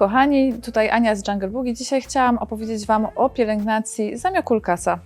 Kochani, tutaj Ania z Jungle Boogie. Dzisiaj chciałam opowiedzieć Wam o pielęgnacji zamiokulkasa.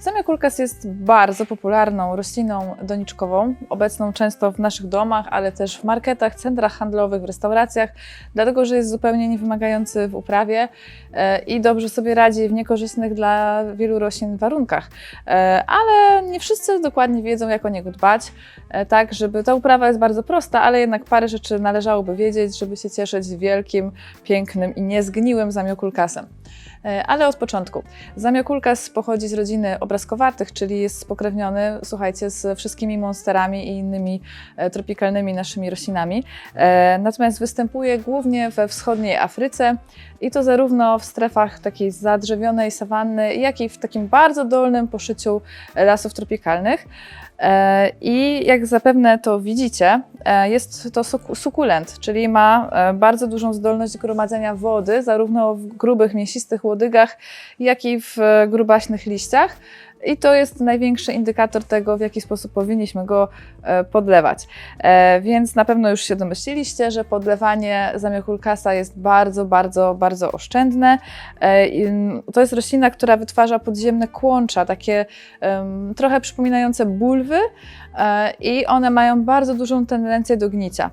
Zamiokulkas jest bardzo popularną rośliną doniczkową, obecną często w naszych domach, ale też w marketach, centrach handlowych, w restauracjach, dlatego że jest zupełnie niewymagający w uprawie e, i dobrze sobie radzi w niekorzystnych dla wielu roślin warunkach. E, Ale nie wszyscy dokładnie wiedzą, jak o niego dbać, e, tak żeby ta uprawa jest bardzo prosta, ale jednak parę rzeczy należałoby wiedzieć, żeby się cieszyć wielkim, pięknym i niezgniłym zamiokulkasem. Ale od początku. Zamiokulkas pochodzi z rodziny obrazkowatych, czyli jest spokrewniony, słuchajcie, z wszystkimi monsterami i innymi e, tropikalnymi naszymi roślinami. E, Natomiast występuje głównie we wschodniej Afryce i to zarówno w strefach takiej zadrzewionej sawanny, jak i w takim bardzo dolnym poszyciu lasów tropikalnych. E, I jak zapewne to widzicie, jest to suk- sukulent, czyli ma bardzo dużą zdolność gromadzenia wody, zarówno w grubych, mięsistych łodygach, jak i w grubaśnych liściach. I to jest największy indykator tego, w jaki sposób powinniśmy go e, podlewać. E, Więc na pewno już się domyśliliście, że podlewanie zamiokulkasa jest bardzo, bardzo, bardzo oszczędne. E, mm, To jest roślina, która wytwarza podziemne kłącza, takie trochę przypominające bulwy, i one mają bardzo dużą tendencję do gnicia.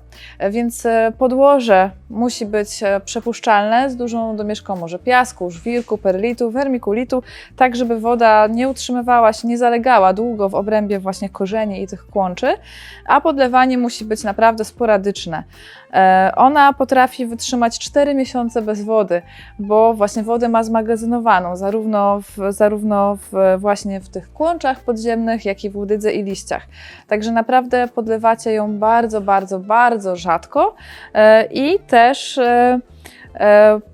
Więc podłoże musi być przepuszczalne z dużą domieszką może piasku, żwirku, perlitu, wermikulitu, tak żeby woda nie utrzymywała się, nie zalegała długo w obrębie właśnie korzeni i tych kłączy, a podlewanie musi być naprawdę sporadyczne. E, Ona potrafi wytrzymać 4 miesiące bez wody, bo właśnie wodę ma zmagazynowaną zarówno, w, zarówno w, właśnie w tych kłączach podziemnych, jak i w łodydze i liściach. Także naprawdę podlewacie ją bardzo, bardzo, bardzo rzadko e, i też e,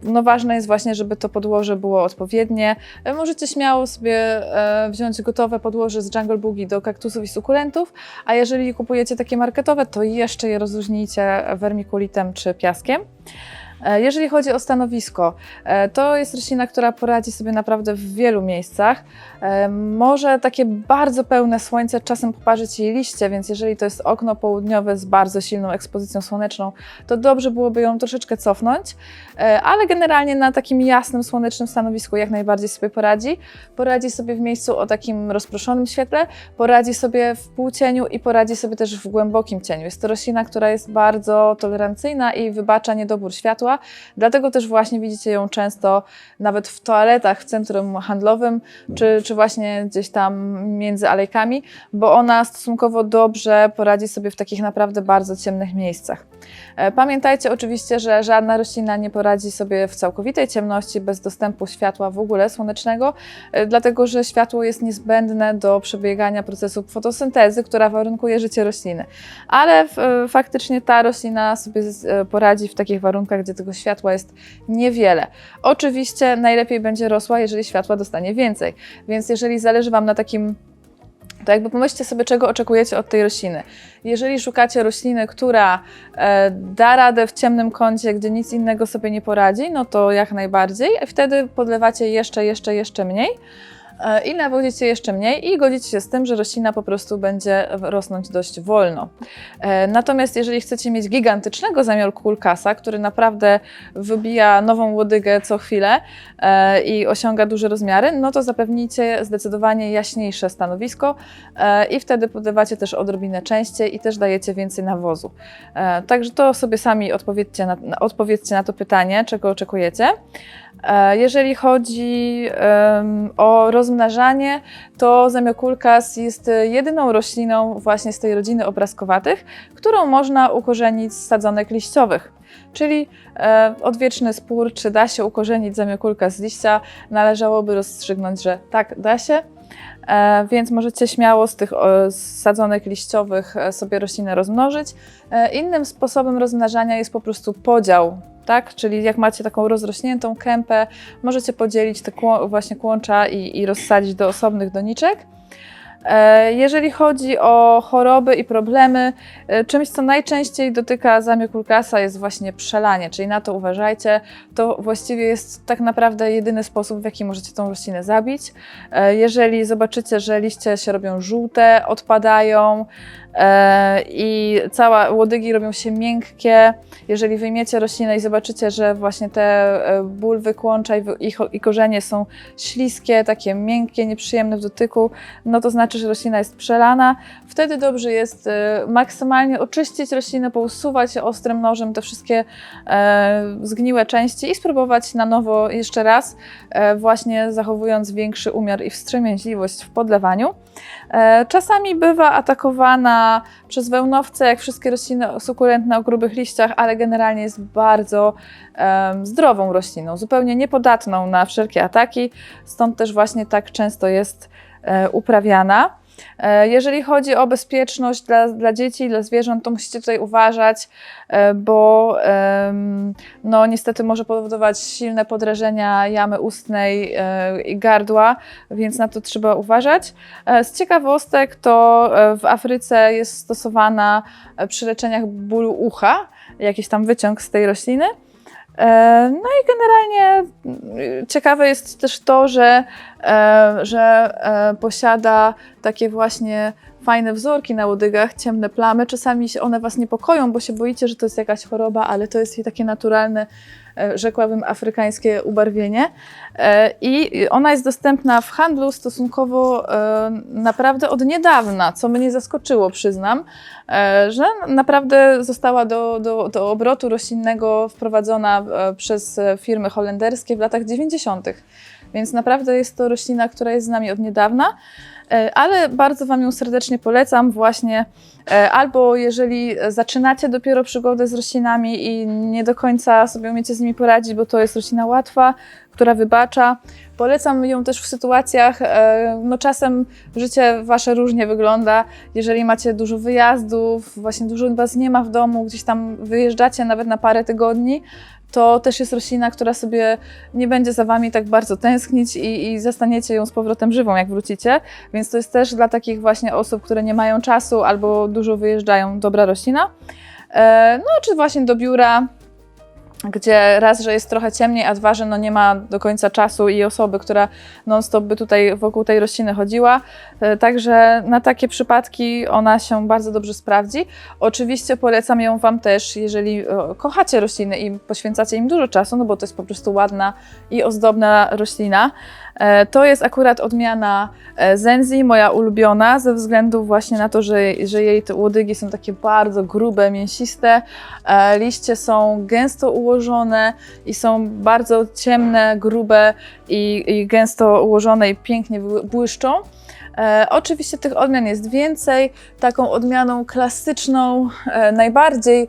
no ważne jest właśnie, żeby to podłoże było odpowiednie. E, Możecie śmiało sobie e, wziąć gotowe podłoże z Jungle Boogie do kaktusów i sukulentów, a jeżeli kupujecie takie marketowe, to jeszcze je rozluźnijcie wermikulitem czy piaskiem. E, Jeżeli chodzi o stanowisko, e, to jest roślina, która poradzi sobie naprawdę w wielu miejscach. E, Może takie bardzo pełne słońce czasem poparzyć jej liście, więc jeżeli to jest okno południowe z bardzo silną ekspozycją słoneczną, to dobrze byłoby ją troszeczkę cofnąć, ale generalnie na takim jasnym, słonecznym stanowisku jak najbardziej sobie poradzi. Poradzi sobie w miejscu o takim rozproszonym świetle, poradzi sobie w półcieniu i poradzi sobie też w głębokim cieniu. Jest to roślina, która jest bardzo tolerancyjna i wybacza niedobór światła, dlatego też właśnie widzicie ją często nawet w toaletach w centrum handlowym, czy, czy właśnie gdzieś tam między alejkami, bo ona stosunkowo dobrze poradzi sobie w takich naprawdę bardzo ciemnych miejscach. E, Pamiętajcie oczywiście, że żadna roślina nie poradzi sobie w całkowitej ciemności bez dostępu światła w ogóle słonecznego, e, dlatego że światło jest niezbędne do przebiegania procesu fotosyntezy, która warunkuje życie rośliny. Ale e, faktycznie ta roślina sobie poradzi w takich warunkach, gdzie tego światła jest niewiele. Oczywiście najlepiej będzie rosła, jeżeli światła dostanie więcej. Więc jeżeli zależy Wam na takim to jakby pomyślcie sobie, czego oczekujecie od tej rośliny. Jeżeli szukacie rośliny, która e, da radę w ciemnym kącie, gdzie nic innego sobie nie poradzi, no to jak najbardziej. Wtedy podlewacie jeszcze, jeszcze, jeszcze mniej i nawodzicie jeszcze mniej i godzicie się z tym, że roślina po prostu będzie rosnąć dość wolno. E, Natomiast jeżeli chcecie mieć gigantycznego zamiarku kulkasa, który naprawdę wybija nową łodygę co chwilę e, i osiąga duże rozmiary, no to zapewnijcie zdecydowanie jaśniejsze stanowisko e, i wtedy podlewacie też odrobinę częściej i też dajecie więcej nawozu. E, Także to sobie sami odpowiedzcie na- odpowiedzcie na to pytanie, czego oczekujecie. E, Jeżeli chodzi o rozmnażanie, to zamiokulkas jest jedyną rośliną właśnie z tej rodziny obrazkowatych, którą można ukorzenić z sadzonek liściowych. Czyli e, odwieczny spór, czy da się ukorzenić zamiokulka z liścia, należałoby rozstrzygnąć, że tak, da się. E, więc możecie śmiało z tych sadzonek liściowych sobie roślinę rozmnożyć. Innym sposobem rozmnażania jest po prostu podział. Tak? Czyli jak macie taką rozrośniętą kępę, możecie podzielić te właśnie kłącza i, i rozsadzić do osobnych doniczek. E, Jeżeli chodzi o choroby i problemy, e, czymś, co najczęściej dotyka zamiokulkasa jest właśnie przelanie, czyli na to uważajcie. To właściwie jest tak naprawdę jedyny sposób, w jaki możecie tą roślinę zabić. E, Jeżeli zobaczycie, że liście się robią żółte, odpadają i całe łodygi robią się miękkie, jeżeli wyjmiecie roślinę i zobaczycie, że właśnie te e, bulwy kłącza i, korzenie są śliskie, takie miękkie, nieprzyjemne w dotyku, no to znaczy, że roślina jest przelana. Wtedy dobrze jest e, maksymalnie oczyścić roślinę, pousuwać ostrym nożem te wszystkie e, zgniłe części i spróbować na nowo jeszcze raz, e, właśnie zachowując większy umiar i wstrzemięźliwość w podlewaniu. E, Czasami bywa atakowana przez wełnowce, jak wszystkie rośliny sukulentne o grubych liściach, ale generalnie jest bardzo em, zdrową rośliną, zupełnie niepodatną na wszelkie ataki, stąd też właśnie tak często jest e, uprawiana. E, Jeżeli chodzi o bezpieczność dla, dla dzieci, dla zwierząt, to musicie tutaj uważać, e, bo no, niestety może powodować silne podrażenia jamy ustnej e, i gardła, więc na to trzeba uważać. Z ciekawostek to w Afryce jest stosowana przy leczeniach bólu ucha, jakiś tam wyciąg z tej rośliny. E, No i generalnie mm, ciekawe jest też to, że, e, że e, posiada takie właśnie fajne wzorki na łodygach, ciemne plamy. Czasami one Was niepokoją, bo się boicie, że to jest jakaś choroba, ale to jest jej takie naturalne, rzekłabym, afrykańskie ubarwienie. E, I ona jest dostępna w handlu stosunkowo e, naprawdę od niedawna, co mnie zaskoczyło, przyznam, e, że naprawdę została do, do, do obrotu roślinnego wprowadzona e, przez e, firmy holenderskie w latach 90. Więc naprawdę jest to roślina, która jest z nami od niedawna. E, ale bardzo Wam ją serdecznie polecam właśnie e, albo jeżeli zaczynacie dopiero przygodę z roślinami i nie do końca sobie umiecie z nimi poradzić, bo to jest roślina łatwa, która wybacza. Polecam ją też w sytuacjach, e, no czasem życie Wasze różnie wygląda, jeżeli macie dużo wyjazdów, właśnie dużo Was nie ma w domu, gdzieś tam wyjeżdżacie nawet na parę tygodni, to też jest roślina, która sobie nie będzie za Wami tak bardzo tęsknić i, i zastaniecie ją z powrotem żywą, jak wrócicie. Więc to jest też dla takich właśnie osób, które nie mają czasu albo dużo wyjeżdżają, dobra roślina. E, No, czy właśnie do biura, gdzie raz, że jest trochę ciemniej, a dwa, że no nie ma do końca czasu i osoby, która non-stop by tutaj wokół tej rośliny chodziła. E, Także na takie przypadki ona się bardzo dobrze sprawdzi. Oczywiście polecam ją Wam też, jeżeli e, kochacie rośliny i poświęcacie im dużo czasu, no bo to jest po prostu ładna i ozdobna roślina. E, To jest akurat odmiana e, Zenzi, moja ulubiona, ze względu właśnie na to, że, że jej te łodygi są takie bardzo grube, mięsiste, e, liście są gęsto ułożone i są bardzo ciemne, grube i, i gęsto ułożone i pięknie bły- błyszczą. E, oczywiście tych odmian jest więcej. Taką odmianą klasyczną, e, najbardziej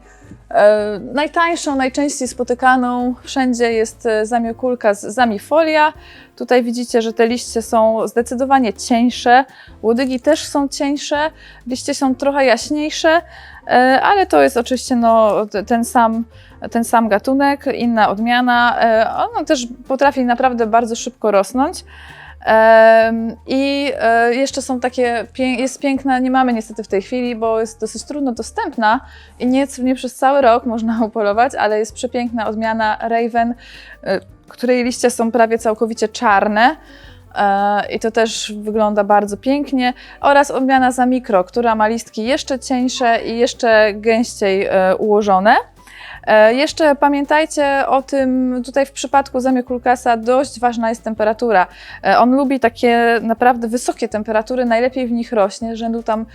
najtańszą, najczęściej spotykaną wszędzie jest e, zamiokulka z zamifolia. Tutaj widzicie, że te liście są zdecydowanie cieńsze, łodygi też są cieńsze, liście są trochę jaśniejsze, e, ale to jest oczywiście no, ten sam ten sam gatunek, inna odmiana. E, Ona też potrafi naprawdę bardzo szybko rosnąć. I e, jeszcze są takie, jest piękna, nie mamy niestety w tej chwili, bo jest dosyć trudno dostępna i nie, nie przez cały rok można upolować, ale jest przepiękna odmiana Raven, e, której liście są prawie całkowicie czarne. E, I to też wygląda bardzo pięknie. Oraz odmiana za mikro, która ma listki jeszcze cieńsze i jeszcze gęściej ułożone. E, Jeszcze pamiętajcie o tym, tutaj w przypadku zamiokulkasa dość ważna jest temperatura. E, On lubi takie naprawdę wysokie temperatury, najlepiej w nich rośnie, rzędu tam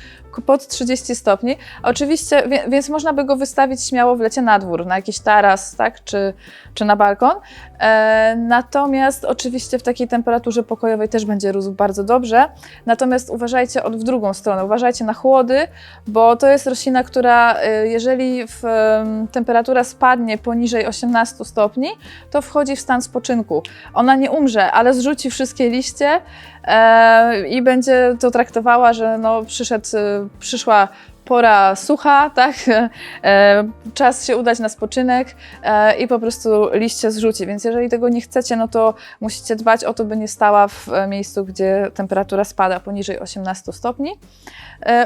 pod 30 stopni. Oczywiście, więc można by go wystawić śmiało w lecie na dwór, na jakiś taras, tak, czy, czy na balkon. E, Natomiast oczywiście w takiej temperaturze pokojowej też będzie rósł bardzo dobrze. Natomiast uważajcie w drugą stronę, uważajcie na chłody, bo to jest roślina, która jeżeli w, em, temperatura spadnie poniżej 18 stopni, to wchodzi w stan spoczynku. Ona nie umrze, ale zrzuci wszystkie liście e, i będzie to traktowała, że no, przyszedł, e, przyszła pora sucha, tak? E, czas się udać na spoczynek e, i po prostu liście zrzuci. Więc jeżeli tego nie chcecie, no to musicie dbać o to, by nie stała w e, miejscu, gdzie temperatura spada poniżej 18 stopni.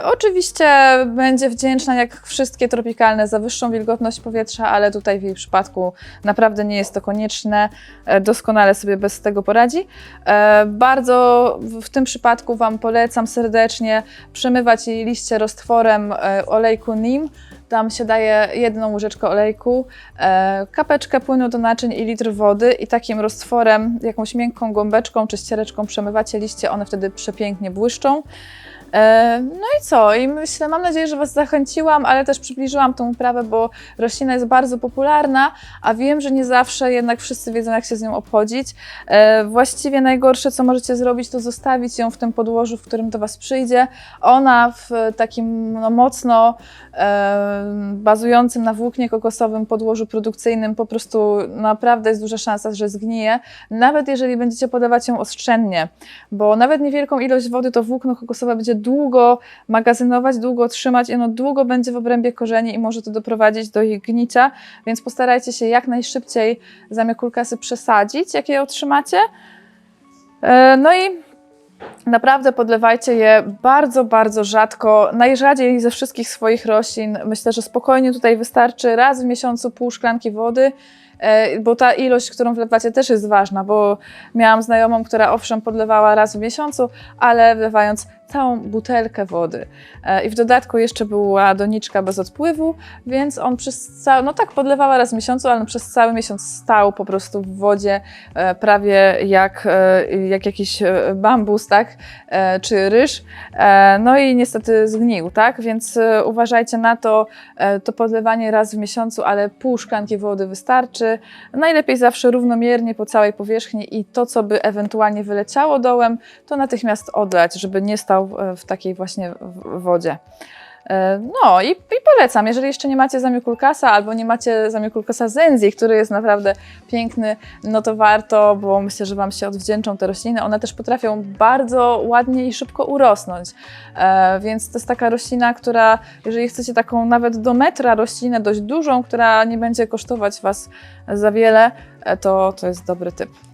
Oczywiście będzie wdzięczna, jak wszystkie tropikalne, za wyższą wilgotność powietrza, ale tutaj w jej przypadku naprawdę nie jest to konieczne. Doskonale sobie bez tego poradzi. Bardzo w tym przypadku Wam polecam serdecznie przemywać jej liście roztworem e, olejku NIM. Tam się daje jedną łyżeczkę olejku, e, kapeczkę płynu do naczyń i litr wody i takim roztworem, jakąś miękką gąbeczką czy ściereczką przemywacie liście, one wtedy przepięknie błyszczą. E, No i co? I myślę, mam nadzieję, że Was zachęciłam, ale też przybliżyłam tą uprawę, bo roślina jest bardzo popularna, a wiem, że nie zawsze jednak wszyscy wiedzą, jak się z nią obchodzić. E, Właściwie najgorsze, co możecie zrobić, to zostawić ją w tym podłożu, w którym do Was przyjdzie. Ona w takim no, mocno e, bazującym na włóknie kokosowym podłożu produkcyjnym po prostu naprawdę jest duża szansa, że zgnije, nawet jeżeli będziecie podawać ją ostrzennie, bo nawet niewielką ilość wody to włókno kokosowe będzie długo magazynować, długo trzymać i ono długo będzie w obrębie korzeni i może to doprowadzić do ich gnicia, więc postarajcie się jak najszybciej zamiast kulkasy przesadzić, jak je otrzymacie. E, No i Naprawdę podlewajcie je bardzo, bardzo rzadko, najrzadziej ze wszystkich swoich roślin. Myślę, że spokojnie tutaj wystarczy raz w miesiącu pół szklanki wody, bo ta ilość, którą wlewacie też jest ważna, bo miałam znajomą, która owszem podlewała raz w miesiącu, ale wlewając całą butelkę wody. E, I w dodatku jeszcze była doniczka bez odpływu, więc on przez cały, no tak podlewała raz w miesiącu, ale przez cały miesiąc stał po prostu w wodzie, e, prawie jak, e, jak jakiś e, bambus, tak, E, czy ryż, E, no i niestety zgnił, tak, więc e, uważajcie na to, e, to podlewanie raz w miesiącu, ale pół szklanki wody wystarczy, najlepiej zawsze równomiernie po całej powierzchni i to, co by ewentualnie wyleciało dołem, to natychmiast odlać, żeby nie stał w takiej właśnie wodzie. E, No i, i polecam, jeżeli jeszcze nie macie zamiokulkasa albo nie macie zamiokulkasa zenzi, który jest naprawdę piękny, no to warto, bo myślę, że Wam się odwdzięczą te rośliny. One też potrafią bardzo ładnie i szybko urosnąć, e, więc to jest taka roślina, która, jeżeli chcecie taką nawet do metra roślinę dość dużą, która nie będzie kosztować Was za wiele, e, to, to jest dobry typ.